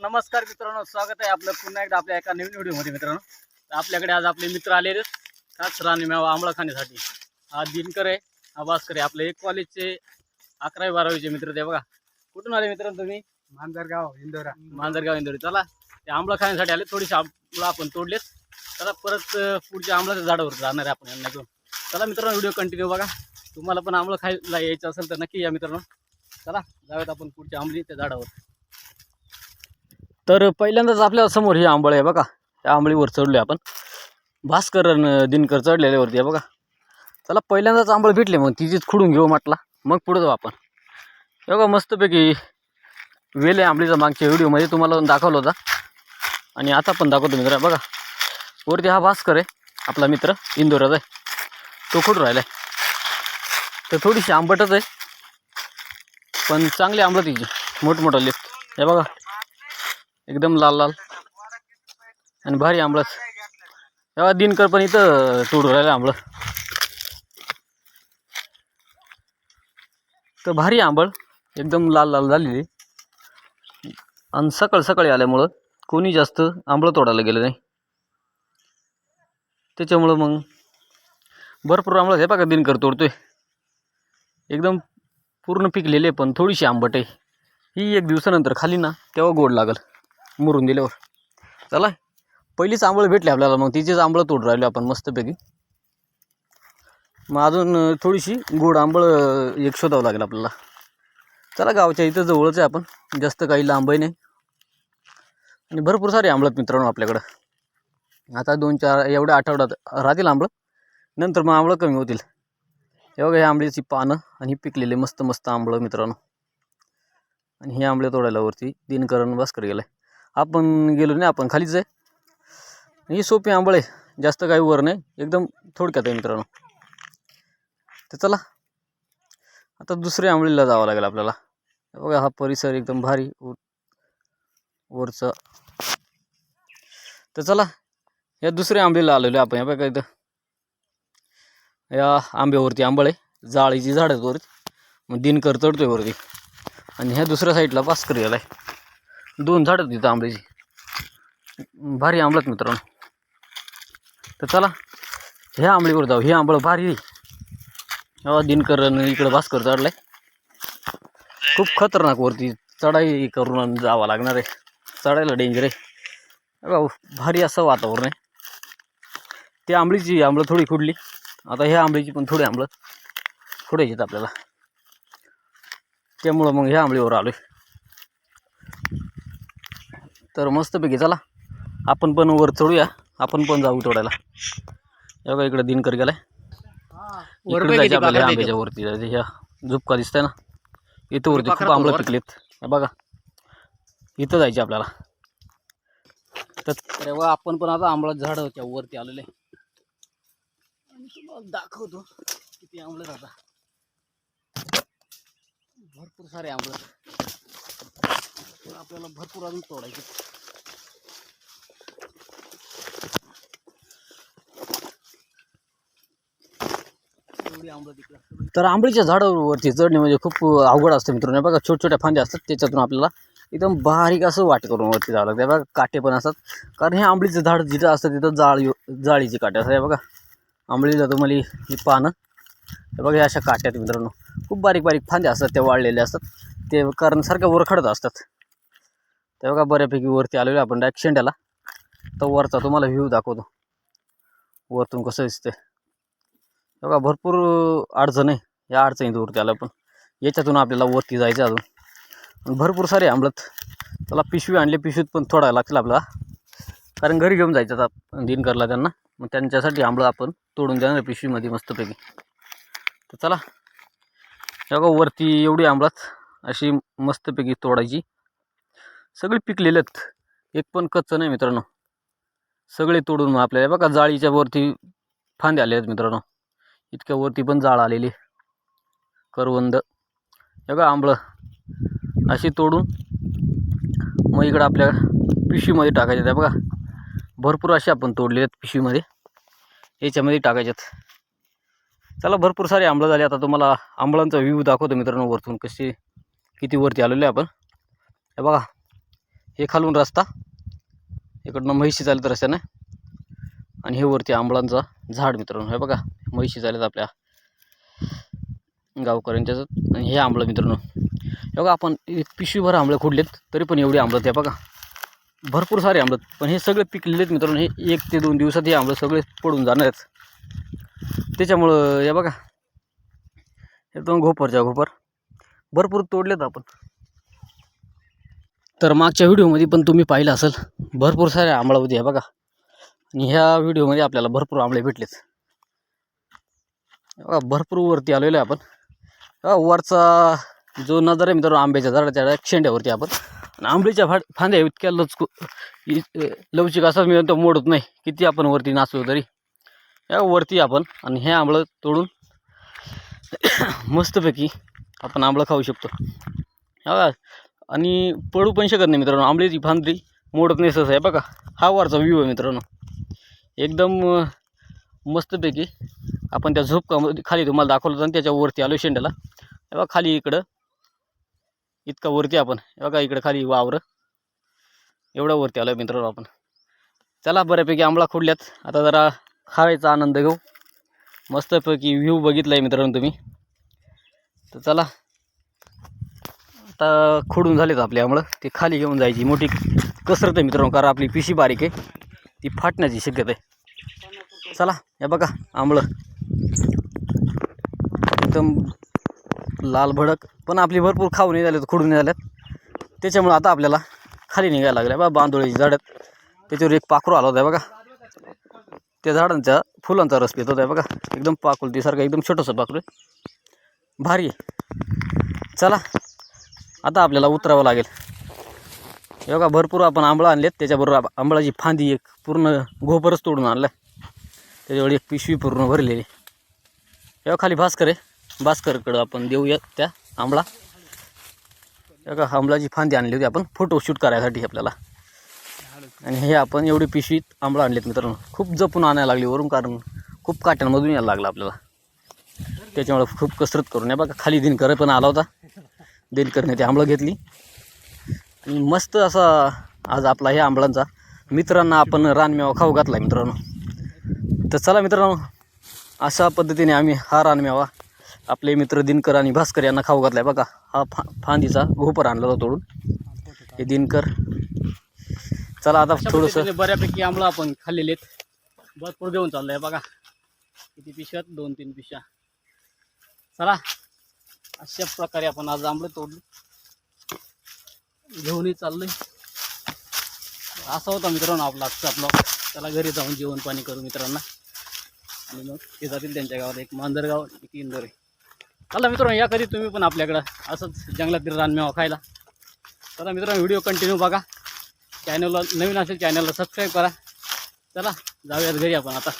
नमस्कार मित्रांनो स्वागत आहे आपलं पुन्हा एकदा आपल्या एका नवीन व्हिडिओमध्ये मित्रांनो. तर आपल्याकडे आज आपले मित्र आलेले. खास राणी मेवा आंबळा खाण्यासाठी. हा दिनकर आहे हा भास्कर आहे. आपले एक कॉलेजचे अकरावी बारावीचे मित्र ते बघा. कुठून आले मित्रांनो तुम्ही? मांजरगाव इंदोरा. मांजरगाव इंदोरी. चला ते आंबळा खाण्यासाठी आले. थोडीशी आंबळा आपण तोडलेत. चला परत पुढच्या आंबळाच्या झाडावर जाणार आहे आपण यांना घेऊन. चला मित्रांनो व्हिडिओ कंटिन्यू बघा. तुम्हाला पण आंबळं खायला यायचं असेल तर नक्की या मित्रांनो. चला जाऊयात आपण पुढच्या आंबली त्या झाडावर. तर पहिल्यांदाच आपल्यासमोर ही आंबळ आहे बघा. या आंबळीवर चढलोय आपण. भास्कर अन दिनकर चढलेल्यावरती आहे बघा. चला पहिल्यांदाच आंबळ भेटले मग तिचीच खुडून घेऊ म्हटला. मग पुढे जाऊ आपण. हे बघा मस्तपैकी वेल आहे आंबळीचा मागच्या व्हिडिओमध्ये. तुम्हाला दाखवला होता. आणि आता पण दाखवतो मित्र बघा. वरती हा भास्कर आहे आपला मित्र इंदोराचा आहे. तो खुडून राहिला आहे तर थोडीशी आंबटच आहे. पण चांगली आंबळ तिची. मोठमोठं लिफ्ट हे बघा. एकदम लाल लाल आणि भारी आंबळच. तेव्हा दिनकर पण इथं तोडू राहिलं आंबळ. तर भारी आंबळ एकदम लाल लाल झालेली. आणि सकाळ सकाळी आल्यामुळं कोणी जास्त आंबळं तोडायला गेलं नाही. त्याच्यामुळं मग भरपूर आंबळं हे बघा दिनकर तोडतोय. एकदम पूर्ण पिकलेले पण थोडीशी आंबट आहे. ही एक दिवसानंतर खाली ना तेव्हा गोड लागल. मुरून दिल्यावर. चला पहिलीच आंबळ भेटली आपल्याला मग तिचीच आंबळं तोड राहिलो आपण मस्तपैकी. मग अजून थोडीशी गोड आंबळ एक शोधावं लागेल आपल्याला. चला गावच्या इथं जवळच आहे आपण. जास्त काही लांबही नाही. आणि भरपूर सारे आंबळत मित्रांनो आपल्याकडं. आता दोन चार एवढ्या आठवड्यात राहतील आंबळं. नंतर मग आंबळं कमी होतील. एवढं हे आंबळीची पानं आणि पिकलेले मस्त मस्त आंबळं मित्रांनो. आणि हे आंबळे तोडायला वरती दिनकरण भास्कर गेलाय. आपण गेलो नाही आपण खालीच आहे. ही सोपी आंबळ आहे जास्त काही वर नाही एकदम थोडक्यात आहे मित्रांनो. तर चला आता दुसऱ्या आंबळीला जावं लागेल आपल्याला. बघा हा परिसर एकदम भारी वरचा. तर चला या दुसऱ्या आंबेला आलेलो आपण या बघा इथं. या आंब्यावरती आंबळ आहे जाळीची झाड आहेत वरती. मग दिनकर चढतोय वरती. आणि ह्या दुसऱ्या साईडला भास्कर आहे दोन झाडं तिथं आंब्याची. भारी आंबळत मित्रांनो. तर चला ह्या आंबळीवर जाऊ. हे आंबळ भारी आहे. दिनकर इकडं भास्कर चढलाय. खूप खतरनाक वरती चढाई करून जावं लागणार आहे. चढायला डेंजर आहे. भाऊ भारी असं वातावरण आहे. ती आंबळीची आंबळं थोडी खुडली. आता ह्या आंबळीची पण थोडी आंबळं खुडायची आहेत आपल्याला. त्यामुळं मग ह्या आंबळीवर आलो आहे तर मस्तपैकी चला आपण पण वर चढूया आपण पण जाऊ तोडायला. बघा इकडे दिनकर गेलाय. जायचं आपल्याला आंब्याच्या वरती. जायचं ह्या झुपका दिसतंय ना? इथं वरती खूप आंबळं पिकलेत. बघा इथं जायचे आपल्याला. तर तेव्हा आपण पण आता आंबळा झाडाच्या वरती आलेले. तुम्हाला दाखवतो किती आंबळे आता भरपूर सारे आंबळे आपल्याला भरपूर अजून तोडायचे. तर आंबळीच्या झाडावरती चढणे म्हणजे खूप अवघड असते मित्रांनो. बघा छोट्या छोट्या फांद्या असतात त्याच्यातून आपल्याला एकदम बारीक असं वाट करून वरती जावं लागतं. बघा काटे पण असतात. कारण हे आंबळीचं झाड जिथं असतं तिथं जाळ जाळीची काटे असतात. हे बघा आंबळीला तुम्हाला ही पानं. हे बघा हे अशा काट्यात मित्रांनो. खूप बारीक बारीक फांद्या असतात त्या वाळलेल्या असतात. ते कारण सारख्या वरखडत असतात. तेव्हा का बऱ्यापैकी वरती आलेलो आपण डायरेक्ट शेंड्याला. तर वरचा तुम्हाला व्ह्यू दाखवतो. वरतून कसं दिसतंय. तेव्हा बघा भरपूर अडचण आहे. या अडचणीत वरती आलं पण याच्यातून आपल्याला वरती जायचं अजून. भरपूर सारे आंबलत. त्याला पिशवी आणली पिशवीत पण थोडा लागतील आपल्याला. कारण घरी घेऊन जायचं आता. दिनकरला त्यांना. मग त्यांच्यासाठी आंबळं आपण तोडून देणार पिशवीमध्ये मस्तपैकी. तर चला. हे बघा वरती एवढी आंबळात अशी मस्तपैकी तोडायची. सगळे पिकलेले आहेत. एक पण कच्चं नाही मित्रांनो. सगळे तोडून मग आपल्याला बघा जाळीच्या वरती फांदे आले आहेत मित्रांनो. इतक्या वरती पण जाळ आलेली. करवंद. हे बघा आंबळं. अशी तोडून मग इकडं आपल्या पिशवीमध्ये टाकायचे त्या बघा. भरपूर असे आपण तोडलेले आहेत पिशवीमध्ये. याच्यामध्ये टाकायच्यात चला भरपूर सारे आंबळं झाले. आता तुम्हाला आंबळांचा व्ह्यू दाखवतो मित्रांनो वरतून कसे किती वरती आलेले आपण. हे बघा. हे खालून रस्ता. इकडनं म्हैशी चालत रस्त्यानं. आणि हे वरती आंबळांचा झाड मित्रांनो. हे बघा म्हैशी चालत आपल्या गावकऱ्यांच्याच आणि हे आंबळं मित्रांनो. हे बघा आपण एक पिशवीभर आंबळं खोडलेत तरी पण एवढी आंबळत आहे बघा. भरपूर सारे आंबळत पण हे सगळे पिकलेले आहेत मित्रांनो. हे एक ते दोन दिवसात हे आंबळं सगळे पडून जाणार आहेत. त्याच्यामुळं हे बघा एकदम घोपरच्या घोपर. भरपूर तोडलेत आपण. तर मागच्या व्हिडिओमध्ये पण तुम्ही पाहिलं असेल भरपूर सारे आंबळा होते बघा. आणि ह्या व्हिडिओमध्ये आपल्याला भरपूर आंबळे भेटलेत. बघा भरपूर वरती आलेलो आहे आपण. वरचा जो नजर आहे मित्रांनो आंब्याच्या झाडाच्या शेंड्यावरती आपण. आणि आंबळीच्या फाड फांद्या इतक्या लचकू लवचिक असाच मी तो मोडत नाही किती आपण वरती नाचलो तरी. या वरती आपण आणि हे आंबळं तोडून मस्तपैकी आपण आंबळं खाऊ शकतो. आणि पडू पण शकत नाही मित्रांनो. आंबळीची फांदरी मोडत नाही सहसा. आहे बघा हा वरचा व्ह्यू आहे मित्रांनो. एकदम मस्तपैकी आपण त्या झोपकामध्ये खाली तुम्हाला दाखवलं होतं आणि त्याच्यावरती आलो शेंड्याला. बघा खाली इकडं इतका वरती आपण. बघा इकडं खाली वावरं. एवढा वरती आलो मित्रांनो आपण. चला बऱ्यापैकी आंबळा खोडल्यात. आता जरा खायचा आनंद घेऊ. मस्तपैकी व्ह्यू बघितला आहे मित्रांनो तुम्ही. तर चला आता खोडून झालेत आपले आंबळं. ते खाली घेऊन जायची मोठी कसरत आहे मित्रांनो कारण आपली पिशी बारीक आहे. ती फाटण्याची शक्यता आहे. चला या बघा आंबळं. एकदम लाल भडक. पण आपली भरपूर खाऊ नाही झाल्यात खोडून नाही झाल्यात त्याच्यामुळं आता आपल्याला खाली निघायला लागल्या. बा बांदोळीची झाडात त्याच्यावर एक पाखरू आला होता बघा. त्या झाडांच्या फुलांचा रस पित होता बघा. एकदम पाकुलतीसारखं एकदम छोटंसं पाखरू भारी आहे. चला आता आपल्याला उतरावं लागेल. योगा भरपूर आपण आंबळं आणलेत. त्याच्याबरोबर आंबळाची फांदी एक पूर्ण घोपरच तोडून आणलं त्याच्यावर एक पिशवी पूर्ण भरलेली. हे खाली भास्कर आहे. भास्करकडं आपण देऊया त्या आंबळा. एका आंबळाची फांदी आणली होती आपण. फोटोशूट करायसाठी आपल्याला. आणि हे आपण एवढी पिशवीत आंबळा आणलेत मित्रांनो. खूप जपून आणायला लागली वरून कारण खूप काट्यांमधून यायला लागलं आपल्याला. त्याच्यामुळे खूप कसरत करून. या बघा खाली दिनकर पण आला होता. दिनकरने ती आंबळं घेतली. आणि मस्त असा आज आपला हे आंबळांचा. मित्रांना आपण रानमेवा खाऊ घातला मित्रांनो. तर चला मित्रांनो अशा पद्धतीने आम्ही हा रानमेवा आपले मित्र दिनकर आणि भास्कर यांना खाऊ घातला आहे बघा हा फा फांदीचा घोपर आणला होता तोडून. हे दिनकर. चला आता थोडंसं बऱ्यापैकी आंबळं आपण खाल्लेले आहेत. भरपूर घेऊन चाललं आहे बघा. किती पिशव्यात दोन तीन पिशव्या. चला. अशा प्रकारे आपण आज आंबळे तोडले. घेऊनही चाललोय. असा होता मित्रांनो आपला आजचा ब्लॉग त्याला घरी जाऊन जेवण पाणी करू मित्रांना. आणि मग ते जातील त्यांच्या गावात एक मांजरगाव एक इंदोर आहे. चला मित्रांनो या कधी तुम्ही पण आपल्याकडं असंच जंगलातील रानमेवा खायला. चला मित्रांनो व्हिडिओ कंटिन्यू बघा. चॅनलला नवीन असेल चॅनलला सबस्क्राईब करा. चला जाऊयात घरी आपण आता.